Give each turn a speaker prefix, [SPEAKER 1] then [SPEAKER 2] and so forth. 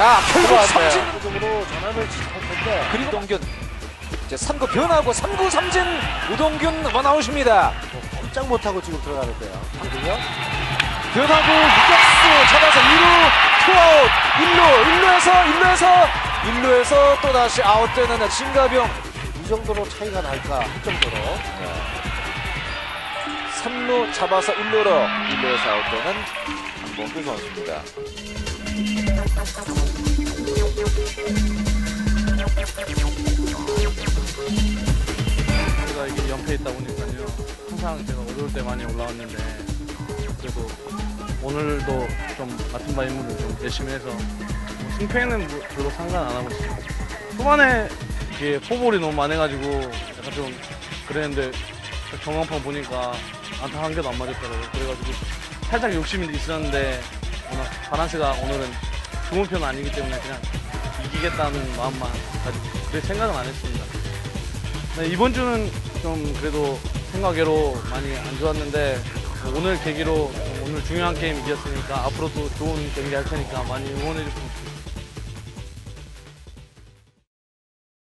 [SPEAKER 1] 아, 결국
[SPEAKER 2] 들어왔네요.
[SPEAKER 1] 삼진
[SPEAKER 2] 쪽으로 전환을
[SPEAKER 1] 그리고 우동균 이제 3구 변하고 3구 삼진 우동균 원아웃입니다.
[SPEAKER 2] 뭐 꼼짝 못하고 지금 들어가는데요. 그거든요.
[SPEAKER 1] 변하고 유격수 잡아서 2루 투아웃 1루 1루에서 1루에서 1루에서 또 다시 아웃되는 진가병
[SPEAKER 2] 이 정도로 차이가 날까 할 정도로
[SPEAKER 1] 3루 잡아서 1루로 1루에서 아웃되는 한봉규 선수입니다.
[SPEAKER 3] 제가 이게 연패 있다 보니까요. 항상 제가 어려울 때 많이 올라왔는데 그래도 오늘도 좀 같은 바 임무를 좀 열심히 해서 뭐 승패는 뭐 별로 상관 안 하고 있어요. 초반에 이게 포볼이 너무 많아가지고 약간 좀 그랬는데 경황판 보니까 안타 한 개도 안 맞았더라고요. 그래가지고 살짝 욕심이 있었는데 오늘 바란스가 오늘은 좋은 편은 아니기 때문에 그냥 이기겠다는 마음만 가지고 그래 생각은 안 했습니다. 네, 이번 주는 좀 그래도 생각외로 많이 안 좋았는데 오늘 계기로 좀 오늘 중요한 게임 이겼으니까 앞으로도 좋은 경기 할 테니까 많이 응원해 주시면 좋겠습니다.